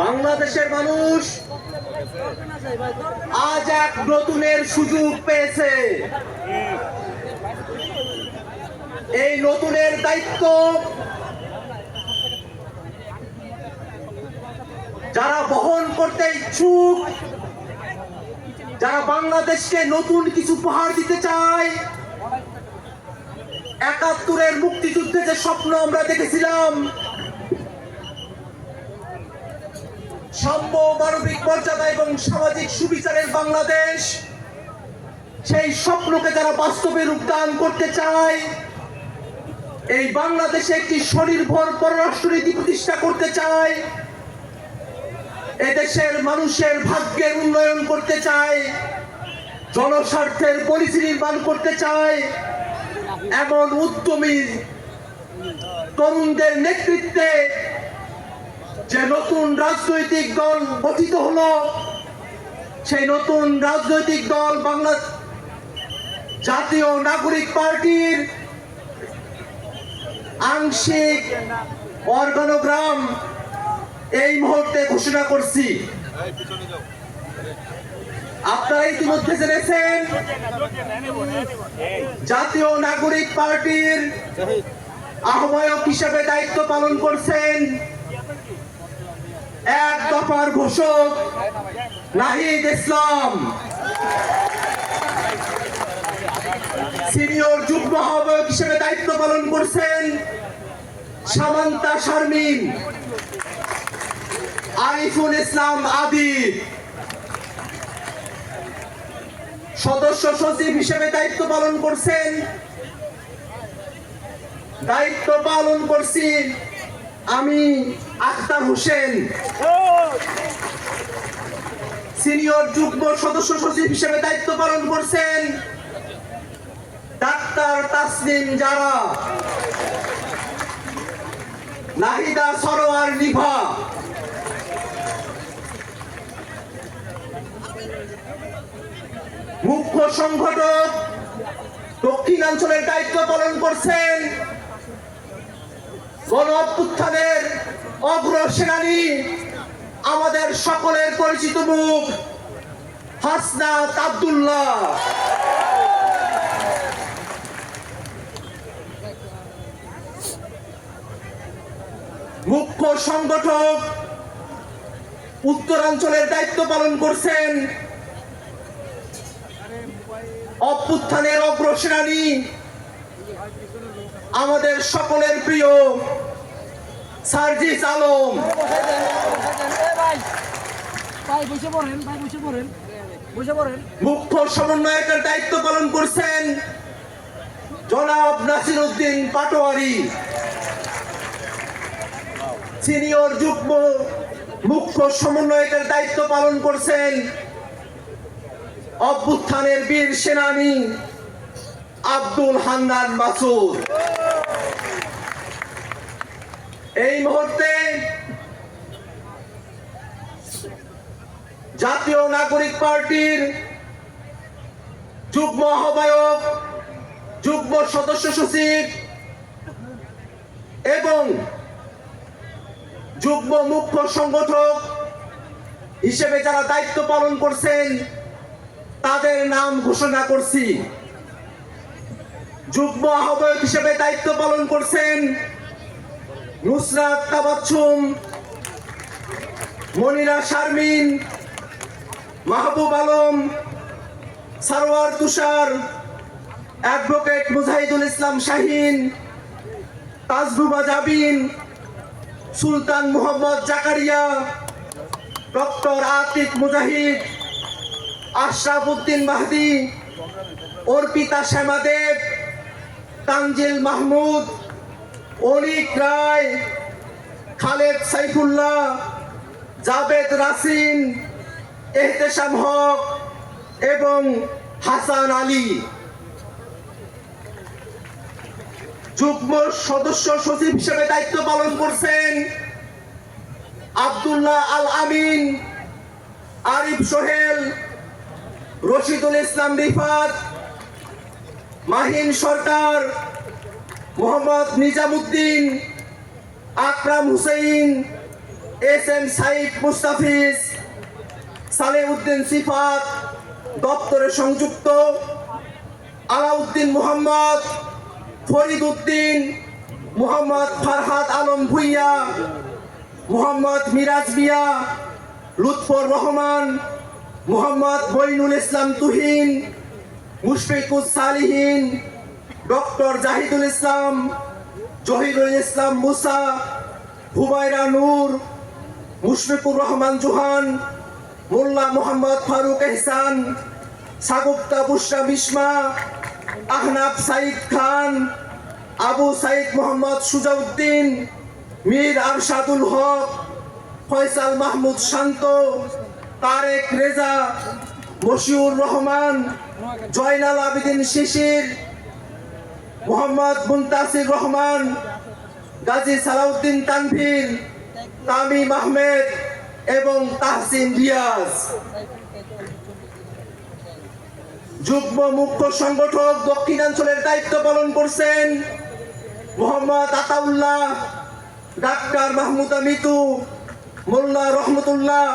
বাংলাদেশের মানুষ আজ এক নতুনের সুযোগ পেয়েছে। এই নতুনের দায়িত্ব যারা বহন করতে ইচ্ছুক, যারা বাংলাদেশকে নতুন কিছু উপহার দিতে চায়, একাত্তরের মুক্তিযুদ্ধে যে স্বপ্ন আমরা দেখেছিলাম সাম্য মানবিক মর্যাদা এবং সামাজিক সুবিচারের বাংলাদেশ, সেই স্বপ্নকে যারা বাস্তবে রূপদান করতে চায়, এই বাংলাদেশে একটি স্বনির্ভর পররাষ্ট্রনীতি প্রতিষ্ঠা করতে চায় এদেশের মানুষের ভাগ্যের উন্নয়ন করতে চায়, জনস্বার্থের পলিসি নির্মাণ করতে চায়, এমন উদ্যমী তরুণদের নেতৃত্বে যে নতুন রাজনৈতিক দল গঠিত হলো, সেই নতুন রাজনৈতিক দল বাংলা জাতীয় নাগরিক পার্টির আংশিক অর্গানোগ্রাম এই মুহূর্তে ঘোষণা করছি। আপনারা ইতিমধ্যে জেনেছেন, জাতীয় নাগরিক পার্টির আহ্বায়ক হিসেবে দায়িত্ব পালন করছেন এক দফার ঘোষক নাহিদ ইসলাম। সিনিয়র যুগ্ম আহ্বায়ক হিসেবে দায়িত্ব পালন করছেন সামান্তা শারমিন। আরিফুল ইসলাম আদিব সদস্য সচিব হিসেবে দায়িত্ব পালন করছেন। দায়িত্ব পালন করছি আমি আখতার হোসেন। সিনিয়র যুগ্ম সদস্য সচিব হিসেবে দায়িত্ব পালন করছেন ডাক্তার তাসলিম জারা। নাহিদা সরোয়ার নিভা মুখ্য সংগঠক দক্ষিণাঞ্চলের দায়িত্ব পালন করছেন গণ অভ্যুত্থানের অগ্রসেনানী আমাদের সকলের পরিচিত মুখ হাসনাত আব্দুল্লাহ। মুখ্য সংগঠক উত্তরাঞ্চলের দায়িত্ব পালন করছেন অভ্যুত্থানের অগ্রসেনানী আমাদের সকলের প্রিয় সার্জিস আলম। মুখ্য সমন্বয়কের দায়িত্ব পালন করছেন জনাব নাসির উদ্দিন পাটোয়ারি। সিনিয়র যুগ্ম মুখ্য সমন্বয়কের দায়িত্ব পালন করছেন অভ্যুত্থানের বীর সেনানী আব্দুল হান্নান মাসুদ। এই মুহূর্তে জাতীয় নাগরিক পার্টির যুগ্ম আহ্বায়ক, যুগ্ম সদস্য সচিব এবং যুগ্ম মুখ্য সংগঠক হিসেবে যারা দায়িত্ব পালন করছেন তাদের নাম ঘোষণা করছি। যুগ্ম আহ্বায়ক হিসেবে দায়িত্ব পালন করছেন নুসরাত তাবাচ্ছুম, মনিরা শারমিন, মাহবুব আলম, সারোয়ার তুষার, অ্যাডভোকেট মুজাহিদুল ইসলাম শাহিন, তাজরুবা জাবিন, সুলতান মোহাম্মদ জাকারিয়া, ডক্টর আতিক মুজাহিদ আশরাফ উদ্দিন মাহদি, অর্পিতা শ্যামাদেব, তানজিল মাহমুদ, অনিক রায়, খালেদ সাইফুল্লাহ, জাবেদ রাসিন, এহতেশাম হক এবং হাসান আলী। যুগ্ম সদস্য সচিব হিসেবে দায়িত্ব পালন করছেন আব্দুল্লাহ আল আমিন, আরিফ সোহেল রশিদুল ইসলাম রিফাত, মাহিন সরকার, মোহাম্মদ নিজামুদ্দিন, আকরাম হুসেইন, এস এম সাইদ মুস্তাফিজ, সালেউদ্দিন সিফাত, দপ্তরে সংযুক্ত, আলাউদ্দিন মোহাম্মদ ফরিদ উদ্দিন মোহাম্মদ ফারহাদ আলম ভুইয়া, মোহাম্মদ মিরাজ মিয়া, লুৎফর রহমান মোহাম্মদ বইনুল ইসলাম তুহিন, মুশফিকুস সালিহিন, ডক্টর জাহিদুল ইসলাম, জহিরুল ইসলাম মুসা হুমায়রা নূর, মুশফিকুর রহমান জুহান, মোল্লা মোহাম্মদ ফারুক এহসান, সাগুপ্তা বুশরা বিস্মা, আহনাব সাইদ খান, আবু সাইদ মোহাম্মদ সুজাউদ্দিন, মীর আরশাদুল হক, ফয়সাল মাহমুদ শান্ত তারেক রেজা, মশিউর রহমান, জয়নাল আবিদিন শিশির, মোহাম্মদ মুন্তাসির রহমান, গাজী সালাউদ্দিন তানভীর, তামিম আহমেদ এবং তাহসিন রিয়াজ। যুগ্ম মুখ্য সংগঠক দক্ষিণাঞ্চলের দায়িত্ব পালন করছেন মোহাম্মদ আতাউল্লাহ, ডাক্তার মাহমুদা মিতু, মোল্লা রহমতুল্লাহ